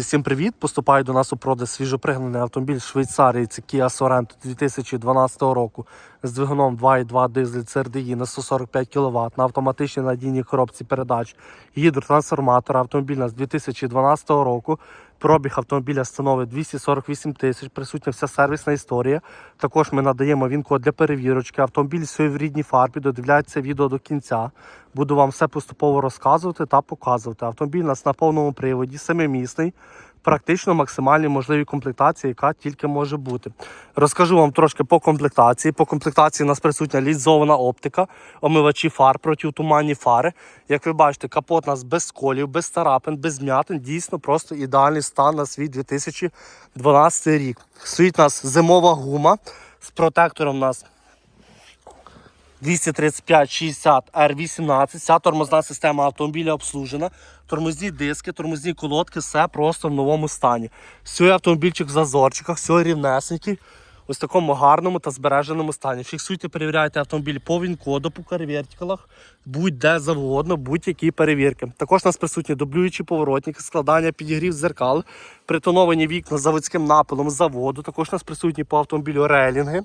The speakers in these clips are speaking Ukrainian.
Всім привіт! Поступає до нас у продаж свіжопригнаний автомобіль Швейцарії. Це Kia Sorento 2012 року з двигуном 2.2 дизель CRDI на 145 кВт на автоматичній надійній коробці передач гідротрансформатор. автомобільна з 2012 року. Пробіг автомобіля становить 248 тисяч. Присутня вся сервісна історія. Також ми надаємо він для перевірочки. Автомобіль все в рідній фарбі. Додивляється відео до кінця. Буду вам все поступово розказувати та показувати. Автомобіль у нас на повному приводі, семимісний, практично максимальні можливі комплектації, яка тільки може бути. Розкажу вам трошки по комплектації. По комплектації у нас присутня лінзована оптика, омивачі фар, протитуманні фари. Як ви бачите, капот у нас без колів, без тарапин, без м'ятин. Дійсно, просто ідеальний стан на свій 2012 рік. Стоїть у нас зимова гума з протектором у нас 235 60 R18. Вся тормозна система автомобіля обслужена. Тормозні диски, тормозні колодки, все просто в новому стані. Сьогодні автомобільчик в зазорчиках, все рівнесенький. Ось в такому гарному та збереженому стані. Фіксуйте, перевіряйте автомобіль по він-коду, по карвертикалах, будь-де завгодно, будь-які перевірки. Також у нас присутні дублюючі поворотники, складання підігрів зеркал, притоновані вікна заводським напилом заводу. Також у нас присутні по автомобілю рейлінги.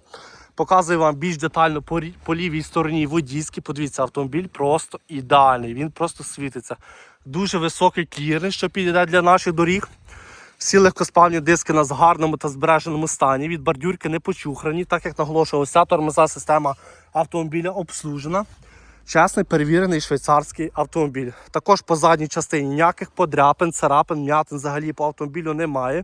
Показую вам більш детально по, по лівій стороні водійській. Подивіться, автомобіль просто ідеальний. Він просто світиться. Дуже високий кліренс, що підійде для наших доріг. Всі легкоспавні диски у нас в гарному та збереженому стані. Від бордюрки не почухрані, так як наголошував, вся тормозна система автомобіля обслужена. Чесний перевірений швейцарський автомобіль. Також по задній частині ніяких подряпин, царапин, м'ятин взагалі по автомобілю немає.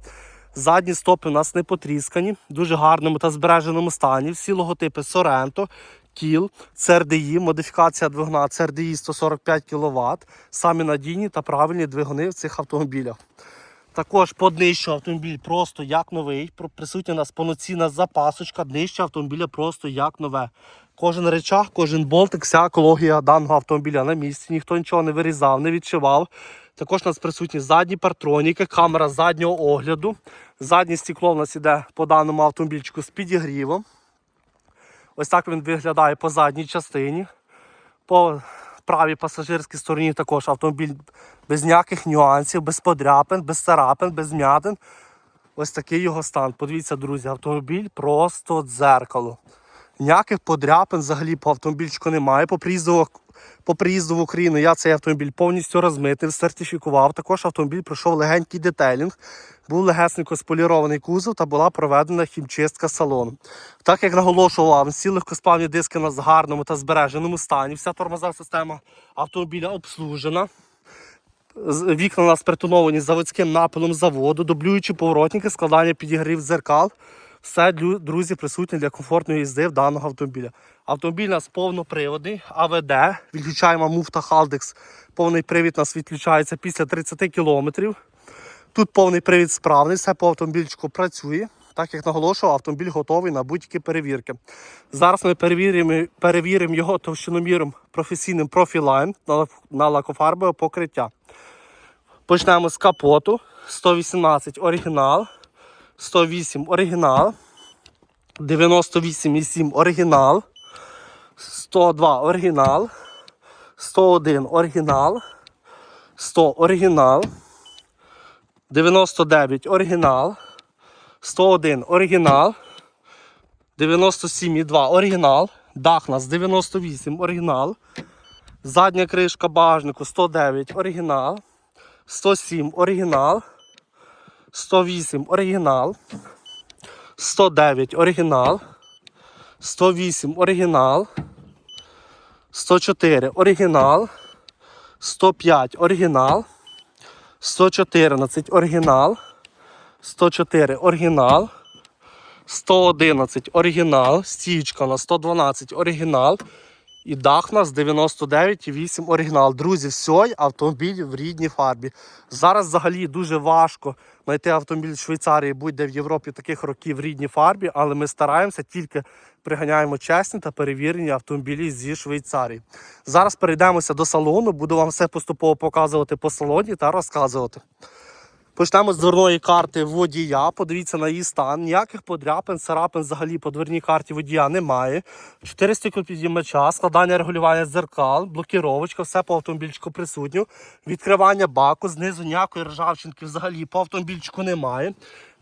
Задні стопи у нас не потріскані, в дуже гарному та збереженому стані. Всі логотипи Sorento, Кіл, CRDI, модифікація двигуна CRDI 145 кВт. Самі надійні та правильні двигуни в цих автомобілях. Також по днищу автомобіль просто як новий. Присутня у нас повноцінна запасочка. Днище автомобіля просто як нове. Кожен речах, кожен болтик, вся екологія даного автомобіля на місці. Ніхто нічого не вирізав, не відшивав. Також у нас присутні задні партроніки, камера заднього огляду. Заднє стекло у нас іде по даному автомобільчику з підігрівом. Ось так він виглядає по задній частині. По правій пасажирській стороні також автомобіль без ніяких нюансів, без подряпин, без царапин, без м'ятин. Ось такий його стан. Подивіться, друзі, автомобіль просто дзеркало. Ніяких подряпин взагалі по автомобільчику немає. По приїзду, по приїзду в Україну я цей автомобіль повністю розмитив, сертифікував. Також автомобіль пройшов легенький детелінг, був легесенько сполірований кузов та була проведена хімчистка салону. Так як наголошував, всі легкоспавні диски в гарному та збереженому стані. Вся тормозна система автомобіля обслужена. Вікна у нас притоновані заводським напилом заводу, дублюючі поворотники, складання підігрів зеркал. Все, друзі, присутнє для комфортної їзди в даного автомобіля. Автомобіль у нас повноприводний, АВД. Відключаємо муфта Халдекс. Повний привід у нас відключається після 30 км. Тут повний привід справний, все по автомобільчику працює. Так як наголошував, автомобіль готовий на будь-які перевірки. Зараз ми перевіримо, перевіримо його товщиноміром професійним профілайн на, лакофарбове покриття. Почнемо з капоту. 118 оригінал, 108 оригінал, 98,7 оригінал, 102 оригінал, 101 оригінал, 100 оригінал, 99 оригінал, 101 оригінал, 97,2 оригінал, дах нас 98 оригінал, задня кришка багажнику 109 оригінал, 107 оригінал, 108 оригінал, 109 оригінал, 108 оригінал, 104 оригінал, 105 оригінал, 114 оригінал, 104 оригінал, 111 оригінал, стічка на 112 оригінал. І дах нас 99,8 оригінал. Друзі, все, автомобіль в рідній фарбі. Зараз взагалі дуже важко знайти автомобіль в Швейцарії, будь-де в Європі таких років в рідній фарбі, але ми стараємося, тільки приганяємо чесні та перевірені автомобілі зі Швейцарії. Зараз перейдемося до салону, буду вам все поступово показувати по салоні та розказувати. Почнемо з дверної карти водія. Подивіться на її стан. Ніяких подряпин, царапин взагалі по дверній карті водія немає. Чотири стеклопідіймача, складання регулювання дзеркал, блокіровочка, все по автомобільчику присутньо. Відкривання баку, знизу ніякої ржавчинки взагалі по автомобільчику немає.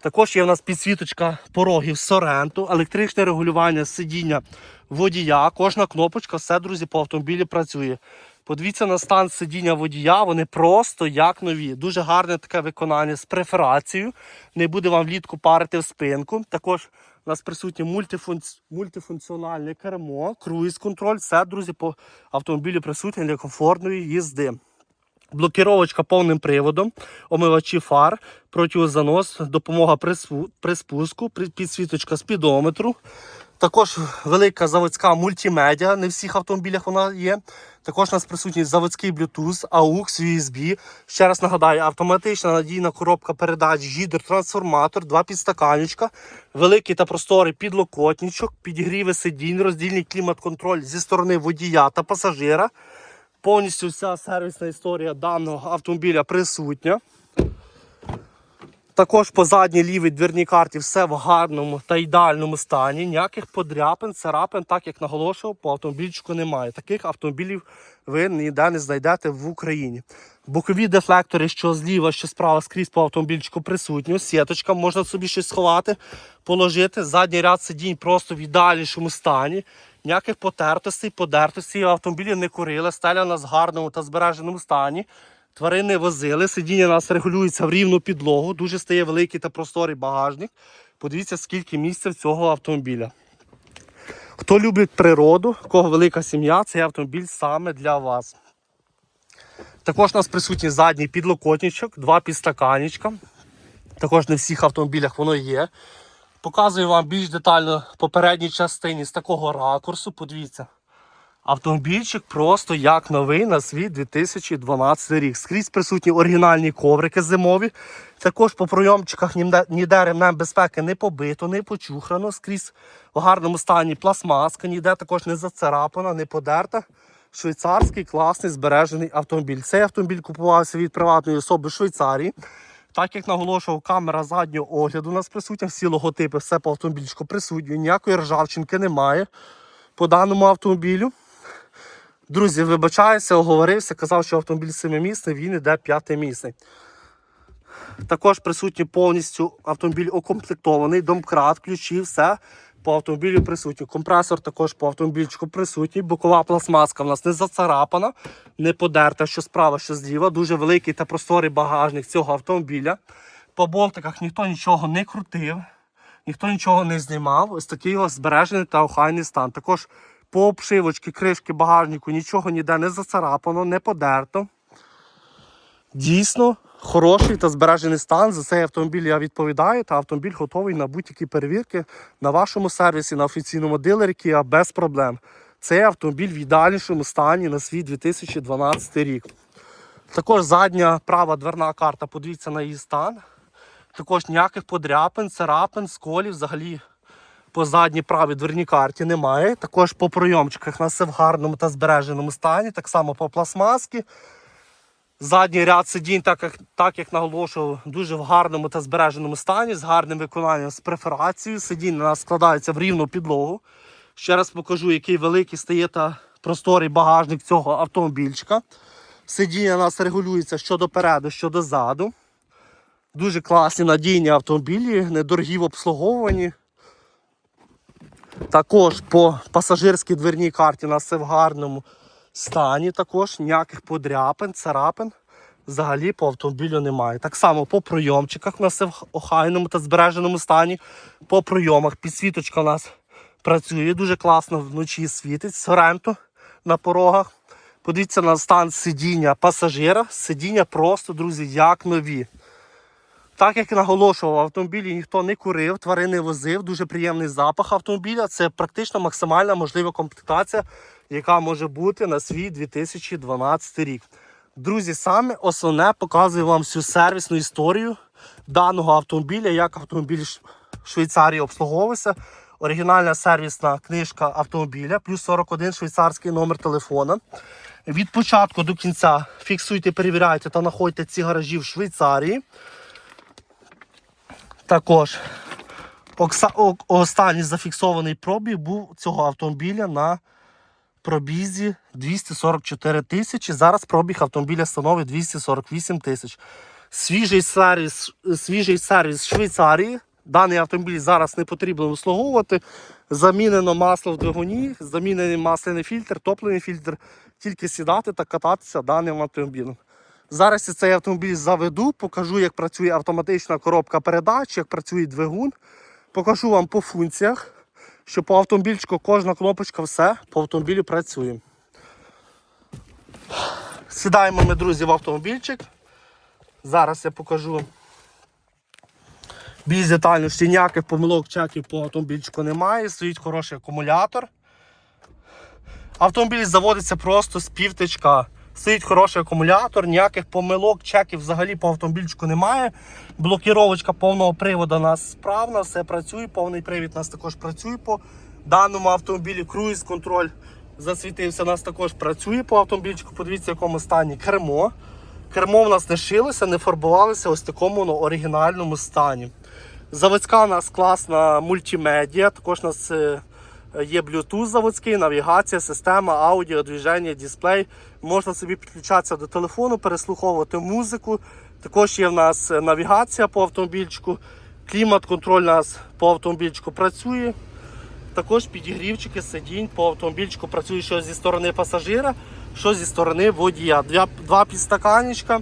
Також є в нас підсвіточка порогів Соренту, електричне регулювання сидіння водія. Кожна кнопочка, все, друзі, по автомобілі працює. Подивіться на стан сидіння водія, вони просто як нові. Дуже гарне таке виконання з преферацією. Не буде вам влітку парити в спинку. Також у нас присутнє мультифунц... мультифункціональне кермо, круїз-контроль. Все, друзі, по автомобілю присутнє для комфортної їзди. Блокіровочка повним приводом, омивачі фар, протизанос, допомога при, спуску, підсвіточка спідометру. Також велика заводська мультимедіа, не в всіх автомобілях вона є. Також у нас присутній заводський Bluetooth, AUX, USB. Ще раз нагадаю, автоматична надійна коробка передач, гідротрансформатор, два підстаканечка, великий та просторий підлокотничок, підігріви сидінь, роздільний клімат-контроль зі сторони водія та пасажира. Повністю вся сервісна історія даного автомобіля присутня. Також по задній лівій дверній карті все в гарному та ідеальному стані. Ніяких подряпин, царапин, так як наголошував, по автомобільчику немає. Таких автомобілів ви ніде не знайдете в Україні. Бокові дефлектори, що зліва, що справа скрізь по автомобільчику присутні. Сіточка, можна собі щось сховати, положити. Задній ряд сидінь просто в ідеальнішому стані. Ніяких потертостей, подертостей автомобілі не курили. Стеля у нас в гарному та збереженому стані. Тварини возили, сидіння у нас регулюється в рівну підлогу, дуже стає великий та просторий багажник. Подивіться, скільки місця в цього автомобіля. Хто любить природу, в кого велика сім'я, цей автомобіль саме для вас. Також у нас присутній задній підлокотничок, два підстаканічка. Також не в всіх автомобілях воно є. Показую вам більш детально по передній частині з такого ракурсу. Подивіться. Автомобільчик просто як новий на свій 2012 рік. Скрізь присутні оригінальні коврики зимові. Також по пройомчиках ніде ремнем безпеки не побито, не почухрано. Скрізь в гарному стані пластмаска, ніде також не зацарапана, не подерта. Швейцарський класний збережений автомобіль. Цей автомобіль купувався від приватної особи в Швейцарії. Так як наголошував, камера заднього огляду у нас присутня, всі логотипи, все по автомобільчику присутні, ніякої ржавчинки немає по даному автомобілю. Друзі, вибачаюся, оговорився, казав, що автомобіль семимісний, він іде п'ятимісний. Також присутній повністю автомобіль укомплектований, домкрат, ключі, все по автомобілю присутній. Компресор також по автомобільчику присутній. Бокова пластмаска в нас не зацарапана, не подерта, що справа, що зліва. Дуже великий та просторий багажник цього автомобіля. По болтиках ніхто нічого не крутив, ніхто нічого не знімав. Ось такий його збережений та охайний стан. Також по обшивочці кришки багажнику нічого ніде не зацарапано, не подерто. Дійсно хороший та збережений стан. За цей автомобіль я відповідаю, та автомобіль готовий на будь-які перевірки на вашому сервісі, на офіційному дилері Kia без проблем. Цей автомобіль в ідеальнішому стані на свій 2012 рік. Також задня права дверна карта, подивіться на її стан. Також ніяких подряпин, царапин, сколів взагалі по задній правій дверній карті немає. Також по пройомчиках у нас все в гарному та збереженому стані. Так само по пластмаски. Задній ряд сидінь, так як, так як наголошував, дуже в гарному та збереженому стані, з гарним виконанням з преферацією. Сидінь у нас складається в рівну підлогу. Ще раз покажу, який великий стає та просторий багажник цього автомобільчика. Сидіння у нас регулюється що допереду, що дозаду. Дуже класні надійні автомобілі, недорогі в обслуговуванні. Також по пасажирській дверній карті у нас все в гарному стані. Також ніяких подряпин, царапин взагалі по автомобілю немає. Так само по пройомчиках у нас в охайному та збереженому стані. По пройомах підсвіточка у нас працює дуже класно вночі світить. Соренто на порогах. Подивіться на стан сидіння пасажира. Сидіння просто, друзі, як нові. Так як наголошував, в автомобілі ніхто не курив, тварини возив, дуже приємний запах автомобіля. Це практично максимальна можлива комплектація, яка може бути на свій 2012 рік. Друзі, саме основне показую вам всю сервісну історію даного автомобіля, як автомобіль в Швейцарії обслуговувався. Оригінальна сервісна книжка автомобіля, плюс 41 швейцарський номер телефона. Від початку до кінця фіксуйте, перевіряйте та знаходьте ці гаражі в Швейцарії. Також останній зафіксований пробіг був цього автомобіля на пробізі 244 тисячі. Зараз пробіг автомобіля становить 248 тисяч. Свіжий сервіс, свіжий сервіс Швейцарії. Даний автомобіль зараз не потрібно обслуговувати. Замінено масло в двигуні, замінений масляний фільтр, топливний фільтр. Тільки сідати та кататися даним автомобілем. Зараз я цей автомобіль заведу, покажу, як працює автоматична коробка передач, як працює двигун. Покажу вам по функціях, що по автомобільчику кожна кнопочка, все по автомобілю працює. Сідаємо ми, друзі, в автомобільчик. Зараз я покажу більш детально, що ніяких помилок чеків по автомобільчику немає. Стоїть хороший акумулятор. Автомобіль заводиться просто з півтичка. Стоїть хороший акумулятор, ніяких помилок, чеків взагалі по автомобільчику немає. Блокіровочка повного приводу у нас справна, все працює, повний привід у нас також працює по даному автомобілі. Круїз контроль засвітився, у нас також працює по автомобільчику. Подивіться, в якому стані кермо. Кермо в нас не шилося, не фарбувалося ось в такому ну, оригінальному стані. Заводська у нас класна мультимедіа, також у нас е, є Bluetooth заводський, навігація, система, аудіо, движення, дисплей. Можна собі підключатися до телефону, переслуховувати музику. Також є в нас е, навігація по автомобільчику, клімат-контроль у нас по автомобільчику працює. Також підігрівчики сидінь по автомобільчику працюють що зі сторони пасажира, що зі сторони водія. Два, два підстаканічка,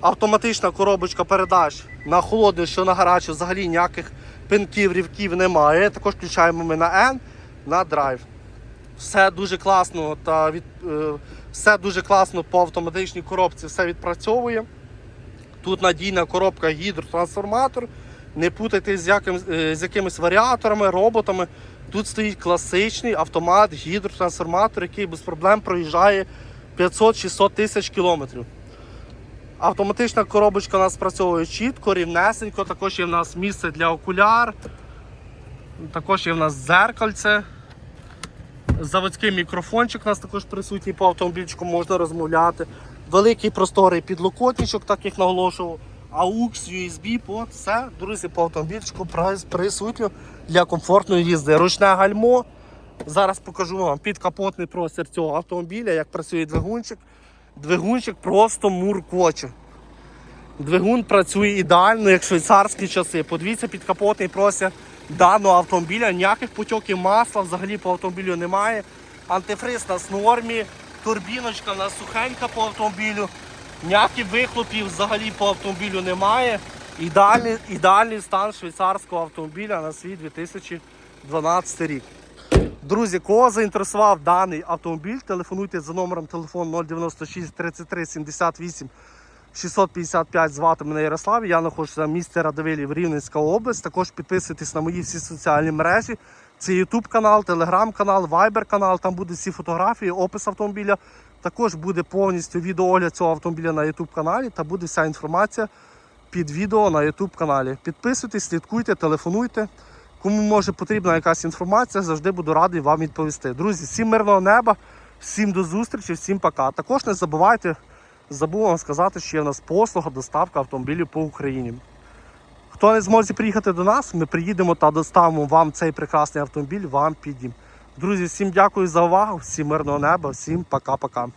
автоматична коробочка передач на холодну, що на гарячу, взагалі ніяких пинків, рівків немає. Також включаємо ми на N, на драйв. Все дуже класно та від, е, все дуже класно по автоматичній коробці, все відпрацьовує. Тут надійна коробка гідротрансформатор. Не путайте з, яким, е, з якимись варіаторами, роботами. Тут стоїть класичний автомат, гідротрансформатор, який без проблем проїжджає 500-600 тисяч кілометрів. Автоматична коробочка у нас працює чітко, рівнесенько. Також є в нас місце для окуляр. Також є в нас дзеркальце. Заводський мікрофончик у нас також присутній по автомобільчику, можна розмовляти. Великий просторий підлокотничок, так як наголошував. AUX, USB, по все, друзі, по автомобільчику присутньо для комфортної їзди. Ручне гальмо. Зараз покажу вам підкапотний простір цього автомобіля, як працює двигунчик. Двигунчик просто муркоче. Двигун працює ідеально, як швейцарські часи. Подивіться підкапотний простір даного автомобіля. Ніяких потьоків масла взагалі по автомобілю немає. Антифриз у нас нормі, турбіночка у нас сухенька по автомобілю. Ніяких вихлопів взагалі по автомобілю немає. Ідеальний, ідеальний стан швейцарського автомобіля на свій 2012 рік. Друзі, кого заінтересував даний автомобіль, телефонуйте за номером телефону 096 33 78 655. Звати мене Ярослав. Я знаходжуся в місті Радивилів, Рівненська область. Також підписуйтесь на мої всі соціальні мережі. Це YouTube канал, Telegram канал, Viber канал. Там будуть всі фотографії, опис автомобіля. Також буде повністю відеоогляд цього автомобіля на YouTube каналі та буде вся інформація під відео на YouTube каналі. Підписуйтесь, слідкуйте, телефонуйте. Кому може потрібна якась інформація, завжди буду радий вам відповісти. Друзі, всім мирного неба, всім до зустрічі, всім пока. Також не забувайте, забув вам сказати, що є в нас послуга доставка автомобілів по Україні. Хто не зможе приїхати до нас, ми приїдемо та доставимо вам цей прекрасний автомобіль, вам підім. Друзі, всім дякую за увагу, всім мирного неба, всім пока-пока.